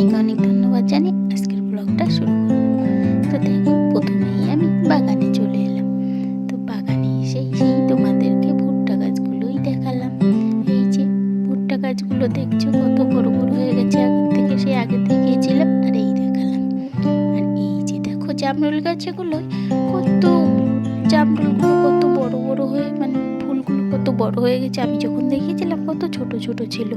অনেক অনেক ধন্যবাদ জানিয়ে আজকের ব্লগটা শুরু করলাম। তো দেখো, প্রথমেই আমি বাগানে চলে এলাম। তো বাগানে এসে সেই তোমাদেরকে ভুট্টা গাছগুলোই দেখালাম। এই যে ভুট্টা গাছগুলো দেখছ, কত বড় বড় হয়ে গেছে। আগের থেকে সেই আগে দেখিয়েছিলাম আর এই দেখালাম। আর এই যে দেখো জামরুল গাছগুলো কত, জামরুলগুলো কত বড় বড় হয়ে মানে ফুলগুলো কত বড় হয়ে গেছে। আমি যখন দেখিয়েছিলাম কত ছোট ছোট ছিল।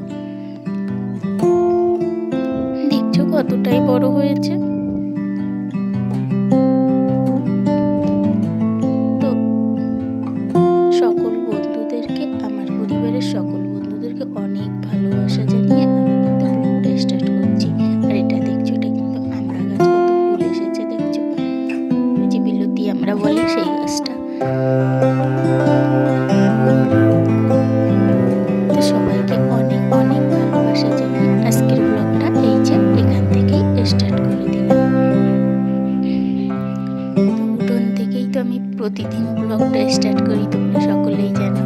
কতটাই বড় হয়েছে। তো সকল বন্ধুদেরকে, আমার পরিবারের সকল বন্ধুদেরকে অনেক ভালোবাসা জানিয়ে আমি কিন্তু ব্লগটা স্টার্ট করছি। আর এটা দেখছ, এটা কিন্তু আমরা গাছ কত ফুল এসেছে দেখছ? যে বিলতি আমরা বলি সেই প্রতিদিন ব্লগটা স্টার্ট করি, তোমরা সকলেই জানো।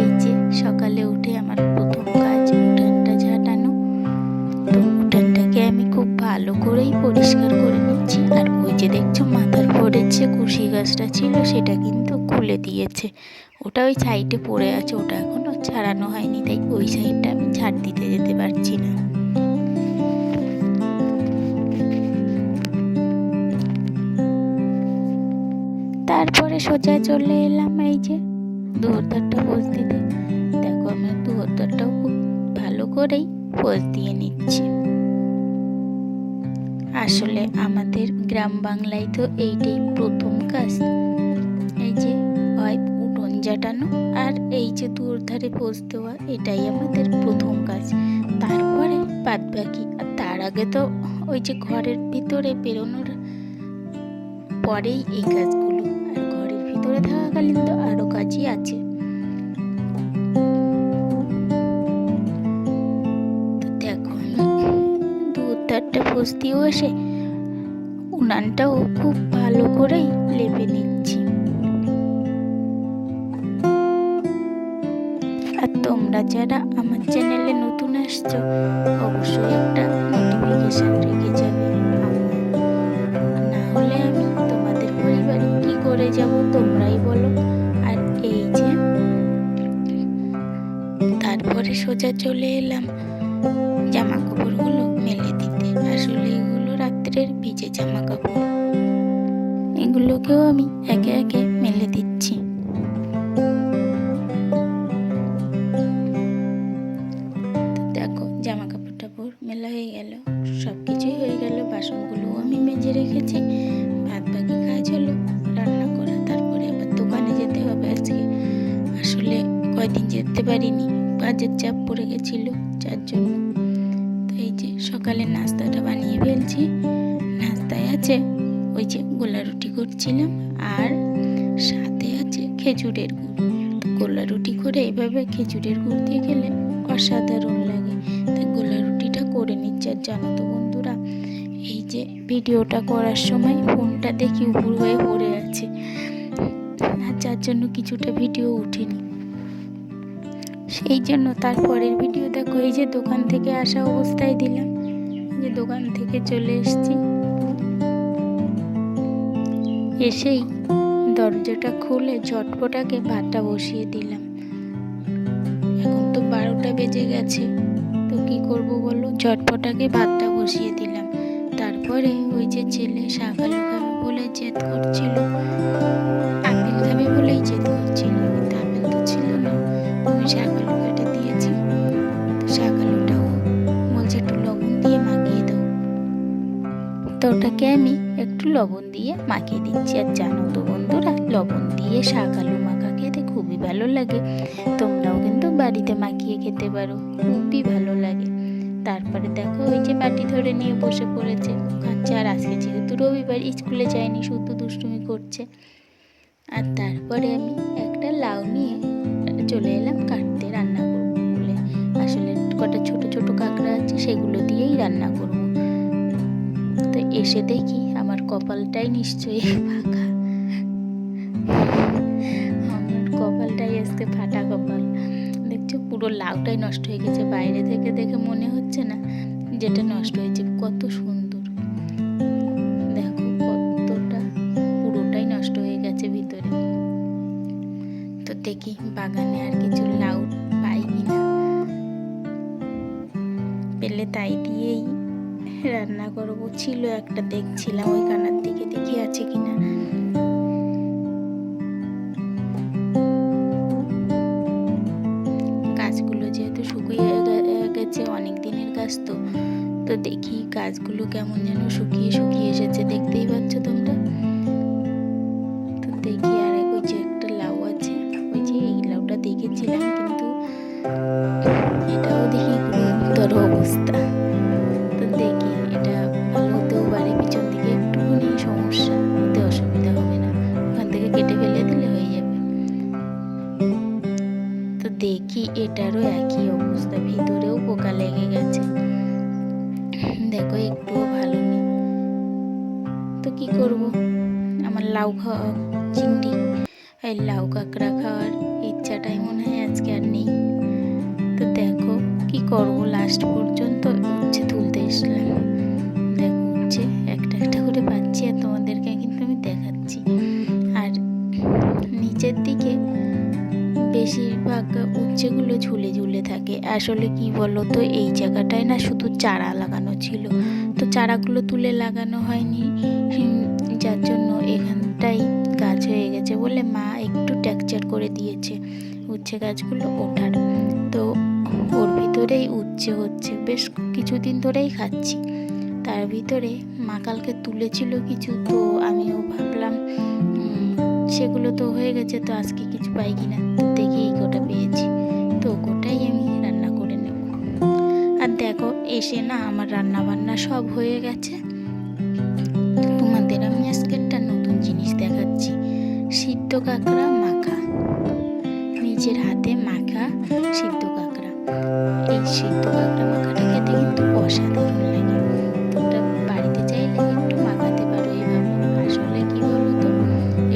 এই যে সকালে উঠে আমার প্রথম কাজ, উঠানটা ঝাঁটানো। তো উঠানটাকে আমি খুব ভালো করেই পরিষ্কার করে নিচ্ছি। আর ওই যে দেখছ, মাথার পড়েছে কুশি গাছটা ছিল, সেটা কিন্তু খুলে দিয়েছে। ওটা ওই সাইডে পড়ে আছে, ওটা এখনও ছাড়ানো হয়নি, তাই ওই সাইডটা আমি ঝাড় দিতে যেতে পারছি না। সোজা চলে এলাম এই যে দুহত্তরটা পোজ দিতে দেখো আমি দুহত্তরটাও খুব ভালো করেই পোজ দিয়ে নিচ্ছি। আসলে আমাদের গ্রাম বাংলায় তো এইটাই প্রথম কাজ। এই যে হয় উঠোন জাটানো আর এই যে দূর ধারে পোজ দেওয়া, এটাই আমাদের প্রথম কাজ। তারপরে বাদ বাকি আর তার আগে তো ওই যে ঘরের ভিতরে বেরোনোর পরেই এই কাজ ভিতরে থাকাকালীন তো আরও কাজই আছে। তো দেখো দু চারটে বস্তিও এসে উনানটাও খুব ভালো করেই লেপে নিচ্ছি। আর তোমরা যারা আমার চ্যানেলে নতুন আসছো, অবশ্যই একটা নোটিফিকেশন রেখে যাবে। তারপরে সোজা চলে এলাম। জামা কাপড়গুলো মেলে দিতে। আসলে এগুলো রাত্রের ভিজে জামা কাপড় এগুলোকেও আমি একে একে মেলে দিচ্ছি। দেখো জামা কাপড় টাপড় মেলা হয়ে গেল। সব কিছুই হয়ে গেল। বাসনগুলোও আমি মেজে রেখেছি। ভাত বাকি কাজ হলো রান্না করা। তারপরে আবার দোকানে যেতে হবে আজকে। আসলে কয়দিন যেতে পারিনি। কাজের চাপ পড়ে গেছিল যার জন্য। তো এই যে সকালে নাস্তাটা বানিয়ে ফেলছি, নাস্তায় আছে ওই যে গোলা রুটি করছিলাম আর সাথে আছে খেজুরের গুড়। গোলা রুটি করে এভাবে খেজুরের গুড় দিয়ে খেলে অসাধারণ লাগে। তাই গোলা রুটিটা করে নিচ্ছে আর জানো তো বন্ধুরা, এই যে ভিডিওটা করার সময় ফোনটা দেখি উপর হয়ে পড়ে আছে। আর যার জন্য কিছুটা ভিডিও উঠিনি। সেই জন্য তারপরের ভিডিও দেখো, এই যে দোকান থেকে আসা অবস্থায় দিলাম। যে দোকান থেকে চলে এসেছি। এসেই দরজাটা খুলে ঝটপটাকে ভাতটা বসিয়ে দিলাম। এখন তো বারোটা বেজে গেছে, তো কি করব বলো? ঝটপটাকে ভাতটা বসিয়ে দিলাম। তারপরে ওই যে ছেলে শাকালু বলে জেদ করছিল ওটাকে আমি একটু লবণ দিয়ে মাখিয়ে দিচ্ছি। আর জানো তো বন্ধুরা, লবণ দিয়ে শাক আলু মাখা খেতে খুবই ভালো লাগে। তোমরাও কিন্তু বাড়িতে মাখিয়ে খেতে পারো, খুবই ভালো লাগে। তারপরে দেখো, ওই যে বাটি ধরে নিয়ে বসে পড়েছে। খাচ্ছে আর আজকে যেহেতু রবিবার, স্কুলে যায়নি, শুধু দুষ্টুমি করছে। আর তারপরে আমি একটা লাউ নিয়ে চলে এলাম কাটতে রান্না করব বলে। আসলে কটা ছোট ছোট কাঁকড়া আছে, সেগুলো দিয়েই রান্না করব। এসে দেখি আমার কপালটাই নিশ্চয়ই ফাঁকা। আমার কপালটাই আজকে ফাটা কপাল। দেখছ পুরো লাউটাই নষ্ট হয়ে গেছে। বাইরে থেকে দেখে মনে হচ্ছে না যেটা নষ্ট হয়েছে। কত সুন্দর। দেখো কতটা পুরোটাই নষ্ট হয়ে গেছে ভিতরে। তো দেখি বাগানে আর কিছু লাউ পাই কিনা। পেলে তাই দিয়েই রান্না করব। ছিল একটা, দেখছিলাম ওই কানার দিকে, দেখি আছে কিনা। গাছগুলো যেহেতু শুকিয়ে গেছে, অনেক দিনের গাছ তো। তো দেখি গাছগুলো কেমন যেন শুকিয়ে শুকিয়ে এসেছে। দেখতেই পাচ্ছ তোমরা? একই অবস্থা, ভিতরেও পোকা লেগে গেছে। দেখো, একটুও ভালো নেই। তো কি করব? আমার লাউ খাওয়া চিংড়ি, এই লাউ কাঁকড়া খাওয়ার ইচ্ছাটাই মনে হয় আজকে আর নেই। তো দেখো, কি করব? লাস্ট পর্যন্ত উচ্ছে তুলতে আসলে কি বলো তো, এই জায়গাটায় না শুধু চারা লাগানো ছিল। তো চারাগুলো তুলে লাগানো হয়নি। যার জন্য এখানটাই গাছ হয়ে গেছে বলে মা একটু টেকচার করে দিয়েছে উচ্ছে গাছগুলো ওঠার। তো ওর ভিতরেই উচ্ছে হচ্ছে। বেশ কিছুদিন ধরেই খাচ্ছি। তার ভিতরে মা কালকে তুলেছিল কিছু, তো আমিও ভাবলাম সেগুলো তো হয়ে গেছে, তো আজকে কিছু পাই কিনা। দেখি এই কটা পেয়েছি। তো গোটাই আমি এসে না আমার রান্না বান্না সব হয়ে গেছে। তোমাদের আমি আজকে একটা নতুন জিনিস দেখাচ্ছি। সিদ্ধ কাঁকড়া মাখা। নিজের হাতে মাখা সিদ্ধ কাঁকড়া। এই সিদ্ধ কাঁকড়া মাখাটা খেতে কিন্তু অসাধারণ লাগে। বাড়িতে একটু মাখাতে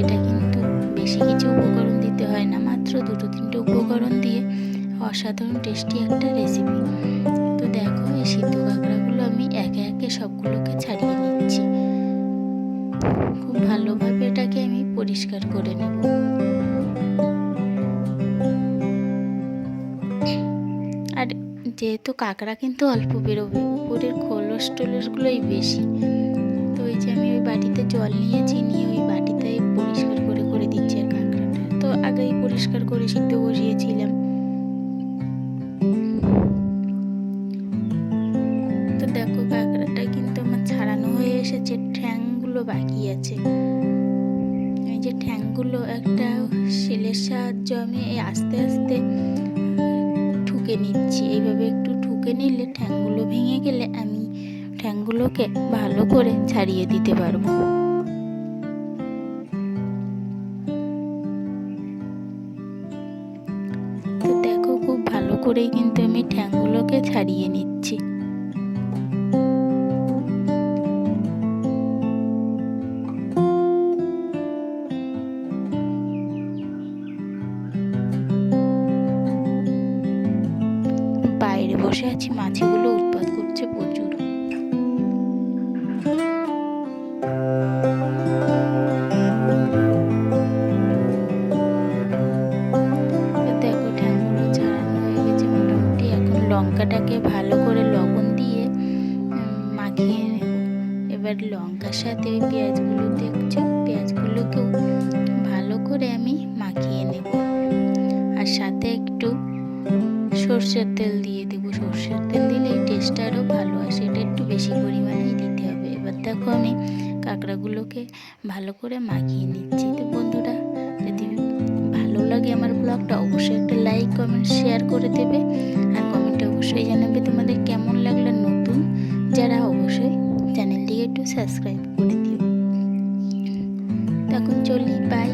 এটা কিন্তু বেশি কিছু উপকরণ দিতে হয় না। মাত্র দুটো, তিনটে উপকরণ দিয়ে অসাধারণ টেস্টি একটা রেসিপি সবগুলোকে ছাড়িয়ে নিচ্ছি। খুব ভালোভাবে এটাকে আমি পরিষ্কার করে নেব। আর যেহেতু কাঁকড়া কিন্তু অল্প বেরোবে, উপরের খোলস টোলসগুলোই বেশি, তো ওই যে আমি ওই বাটিতে জল নিয়েছি নিয়ে ওই বাটিতে পরিষ্কার করে করে দিচ্ছি আর কাঁকড়াটা। তো আগেই পরিষ্কার করে সিদ্ধ বসিয়েছিলাম। ঠ্যাংগুলো একটা শিলের সাহায্যে আমি আস্তে আস্তে ঠুকে নিচ্ছি। এইভাবে একটু ঠুকে নিলে ঠ্যাংগুলো ভেঙে গেলে আমি ঠ্যাংগুলোকে ভালো করে ছাড়িয়ে দিতে পারব। তো দেখো, খুব ভালো করেই কিন্তু আমি ঠ্যাংগুলোকে ছাড়িয়ে নিচ্ছি। বাইরে বসে আছি, মাছিগুলো উৎপাত করছে প্রচুর। ছাড়ানো হয়ে গেছে মোটামুটি। এখন লঙ্কাটাকে ভালো করে লবণ দিয়ে মাখিয়ে এবার লঙ্কার সাথে ওই পেঁয়াজগুলো দেখছ, পেঁয়াজগুলোকেও ভালো করে আমি মাখিয়ে নেব। আর সাথে একটু সর্ষের তেল দিয়ে দেব। সর্ষের তেল দিলে টেস্টটা আরও ভালো আসে এটা একটু বেশি পরিমাণেই দিতে হবে। এবার দেখো আমি কাঁকড়াগুলোকে ভালো করে মাখিয়ে নিচ্ছি। তো বন্ধুরা, যদি ভালো লাগে আমার ব্লগটা, অবশ্যই একটা লাইক কমেন্ট শেয়ার করে দেবে। আর কমেন্টে অবশ্যই জানাবে তোমাদের কেমন লাগল নতুন। যারা অবশ্যই চ্যানেলটিকে একটু সাবস্ক্রাইব করে দিও। তখন চলি বাই